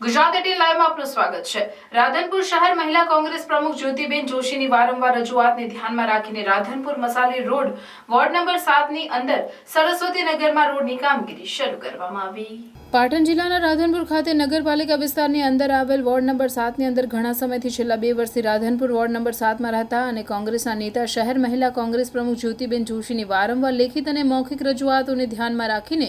Gujarat eighteen લાઈવમાં આપનું સ્વાગત છે. રાધનપુર શહેર મહિલા કોંગ્રેસ પ્રમુખ જ્યોતિબેન જોશીની વારંવાર રજૂઆતને ધ્યાનમાં રાખીને Radhanpur Masali road ward number સાતની અંદર સરસ્વતી નગરમાં રોડની કામગીરી શરૂ કરવામાં આવી. પાટણ જિલ્લાના રાધનપુર ખાતે નગરપાલિકા વિસ્તારની અંદર આવેલ વોર્ડ નંબર સાતની અંદર ઘણા સમયથી છેલ્લા બે વર્ષથી રાધનપુર વોર્ડ નંબર સાતમાં રહેતા અને કોંગ્રેસના નેતા, શહેર મહિલા કોંગ્રેસ પ્રમુખ જ્યોતિબેન જોશીની વારંવાર લેખિત અને મૌખિક રજૂઆતોને ધ્યાનમાં રાખીને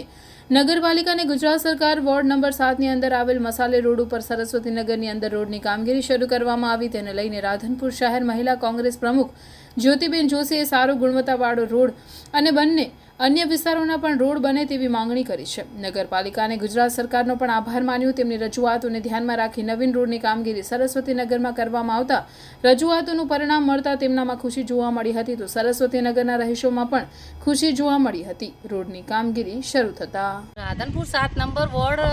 નગરપાલિકા અને ગુજરાત સરકાર વોર્ડ નંબર સાતની અંદર આવેલ મસાલે રોડ ઉપર સરસ્વતી નગરની અંદર રોડની કામગીરી શરૂ કરવામાં આવી. તેને લઈને રાધનપુર શહેર મહિલા કોંગ્રેસ પ્રમુખ જ્યોતિબેન જોશીએ સારો ગુણવત્તાવાળો રોડ અને બંને અન્ય વિસ્તારોના પણ રોડ બને તેવી માંગણી કરી છે. નગરપાલિકાને ગુજરાત સરકારનો પણ આભાર માન્યો. તેમની રજૂઆતોને ધ્યાનમાં રાખી નવીન રોડની કામગીરી સરસ્વતી નગરમાં કરવામાં આવતા રજૂઆતોનું પરિણામ મળતા તેમનામાં ખુશી જોવા મળી હતી. તો સરસ્વતી નગરના રહીશોમાં પણ ખુશી જોવા મળી હતી. રોડની કામગીરી શરૂ થતા રાધનપુર સાત નંબર વોર્ડ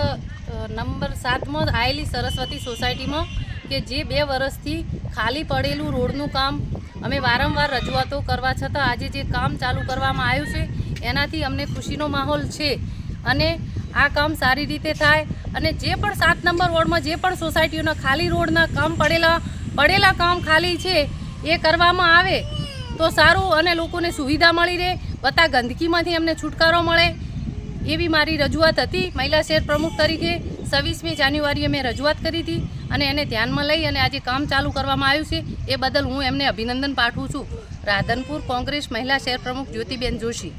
નંબર સાતમાં આવેલી સરસ્વતી સોસાયટીમાં કે જે બે વર્ષથી ખાલી પડેલું રોડનું કામ અમે વારંવાર રજૂઆતો કરવા છતાં આજે જે કામ ચાલુ કરવામાં આવ્યું છે એનાથી અમને ખુશીનો માહોલ છે. અને આ કામ સારી રીતે થાય અને જે પણ સાત નંબર વોર્ડમાં જે પણ સોસાયટીઓના ખાલી રોડના કામ પડેલા પડેલા કામ ખાલી છે, એ કરવામાં આવે તો સારું અને લોકોને સુવિધા મળી રહે બધા ગંદકીમાંથી અમને છુટકારો મળે. એવી મારી રજૂઆત હતી. મહિલા શેર પ્રમુખ તરીકે છવ્વીસમી જાન્યુઆરીએ મેં રજૂઆત કરી હતી અને એને ધ્યાનમાં લઈ અને આજે કામ ચાલુ કરવામાં આવ્યું છે. એ બદલ હું એમને અભિનંદન પાઠવું છું. રાધનપુર કોંગ્રેસ મહિલા શેર પ્રમુખ જ્યોતિબેન જોશી.